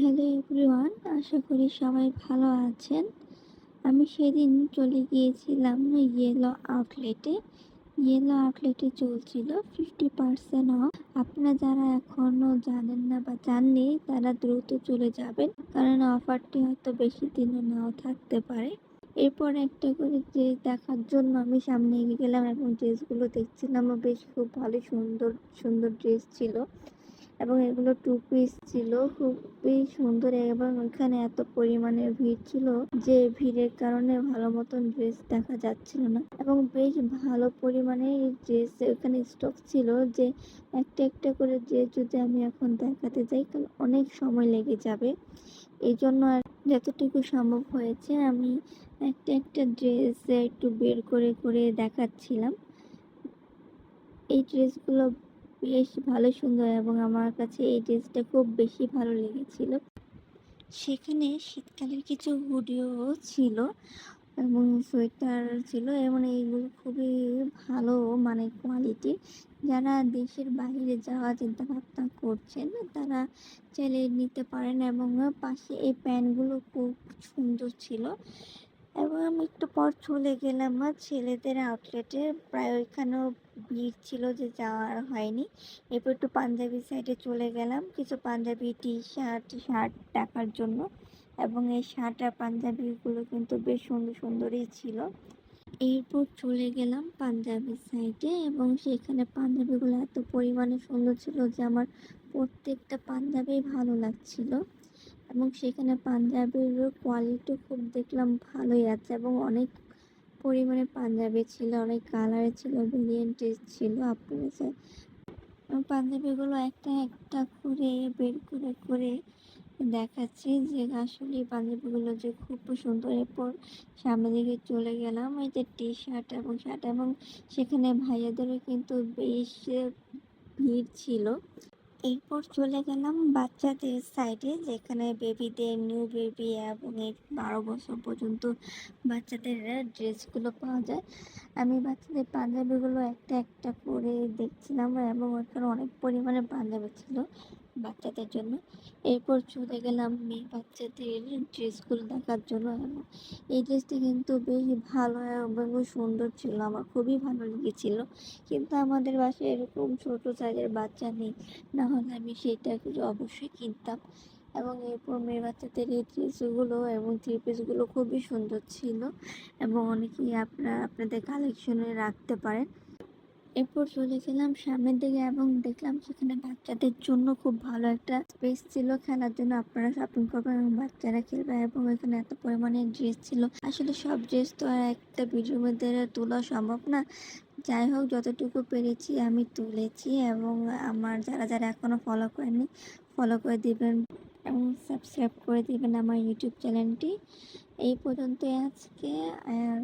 Hello everyone, আশা করি সবাই ভালো আছেন। আমি সেদিন চলে গিয়েছিলাম ইয়েলো আউটলেটে ইয়েলো আউটলেটে চলছিল ফিফটি পার্সেন্ট অফ আপনারা যারা এখনও জানেন না বা জাননি, তারা দ্রুত চলে যাবেন, কারণ অফারটি হয়তো বেশি দিনও নাও থাকতে পারে। এরপর একটা করে ড্রেস দেখার জন্য আমি সামনে এগিয়ে গেলাম এবং ড্রেসগুলো দেখছিলাম, বেশ খুব ভালো সুন্দর সুন্দর ড্রেস ছিল। এবং এগুলো টু পিস ছিল। খুবই সুন্দর এবং ওইখানে এত পরিমাণে ভিড় ছিল যে ভিড়ের কারণে ভালো মতন ড্রেস দেখা যাচ্ছিল না। এবং বেশ ভালো পরিমাণে ড্রেস ওখানে স্টক ছিল যে একটা একটা করে ড্রেস যদি আমি এখন দেখাতে যাই, তাহলে অনেক সময় লেগে যাবে। এই জন্য যতটুকু সম্ভব হয়েছে, আমি একটা একটা ড্রেস একটু বের করে করে দেখাচ্ছিলাম। এই ড্রেসগুলো বেশ ভালো, সুন্দর এবং আমার কাছে এই ড্রেসটা খুব বেশি ভালো লেগেছিল। সেখানে শীতকালের কিছু হুডিও ছিল এবং সোয়েটার ছিল এবং এইগুলো খুবই ভালো মানে কোয়ালিটির যারা দেশের বাইরে যাওয়া চিন্তা ভাবনা করছেন, তারা চাইলে নিতে পারেন এবং পাশে এই প্যান্টগুলো খুব সুন্দর ছিল। এবং আমি একটু পর চলে গেলাম আমার ছেলেদের আউটলেটে প্রায় ওইখানেও ভিড় ছিল যে যাওয়ার হয়নি। এরপর একটু পাঞ্জাবি সাইডে চলে গেলাম। কিছু পাঞ্জাবি টি শার্ট শার্ট দেখার জন্য। এবং এই শার্ট আর পাঞ্জাবিগুলো কিন্তু বেশ সুন্দর সুন্দরই ছিল। এরপর চলে গেলাম পাঞ্জাবি সাইডে এবং সেখানে পাঞ্জাবিগুলো এত পরিমাণে সুন্দর ছিল যে আমার প্রত্যেকটা পাঞ্জাবি ভালো লাগছিল। এবং সেখানে পাঞ্জাবির কোয়ালিটি খুব দেখলাম ভালোই আছে এবং অনেক পরিমাণে পাঞ্জাবি ছিল, অনেক কালারের ছিল ভেরিয়েন্টের ছিল আপনার পাঞ্জাবিগুলো একটা একটা করে বের করে করে দেখাচ্ছি যে আসলে পাঞ্জাবিগুলো যে খুব সুন্দর। এরপর সামনের দিকে চলে গেলাম, এই যে টি শার্ট এবং শার্ট এবং সেখানে ভাইয়াদেরও কিন্তু বেশ ভিড় ছিল। এরপর চলে গেলাম বাচ্চাদের সাইডে যেখানে বেবিদের নিউ বেবি এবং এই বারো বছর পর্যন্ত বাচ্চাদের ড্রেসগুলো পাওয়া যায়। আমি বাচ্চাদের পাঞ্জাবিগুলো একটা একটা করে দেখছিলাম এবং ওখানে অনেক পরিমাণে পাঞ্জাবি ছিল। বাচ্চাদের জন্য। এরপর চলে গেলাম মেয়ে বাচ্চাদের ড্রেসগুলো দেখার জন্য। এই ড্রেসটা কিন্তু বেশ ভালো এবং সুন্দর ছিল, আমার খুবই ভালো লেগেছিল। কিন্তু আমাদের বাসায় এরকম ছোট সাইজের বাচ্চা নেই, না হলে আমি সেটা অবশ্যই কিনতাম। এবং এরপর মেয়ে বাচ্চাদের এই ড্রেসগুলো এবং থ্রি পিসগুলো খুবই সুন্দর ছিল। এবং অনেকেই আপনারা, আপনাদের কালেকশনে রাখতে পারেন। এরপর চলে গেলাম সামনের দিকে এবং দেখলাম সেখানে বাচ্চাদের জন্য খুব ভালো একটা স্পেস ছিল খেলার জন্য। আপনারা শপিং করবেন এবং বাচ্চারা খেলবে এবং এখানে এত পরিমাণে ড্রেস ছিল। আসলে সব ড্রেস তো আর একটা ভিডিওর মধ্যে তোলা সম্ভব না। যাই হোক, যতটুকু পেরেছি আমি তুলেছি এবং আমার যারা যারা এখনও ফলো করেনি ফলো করে দিবেন এবং সাবস্ক্রাইব করে দিবেন আমার ইউটিউব চ্যানেলটি এই পর্যন্ত আজকে, আর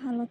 ভালো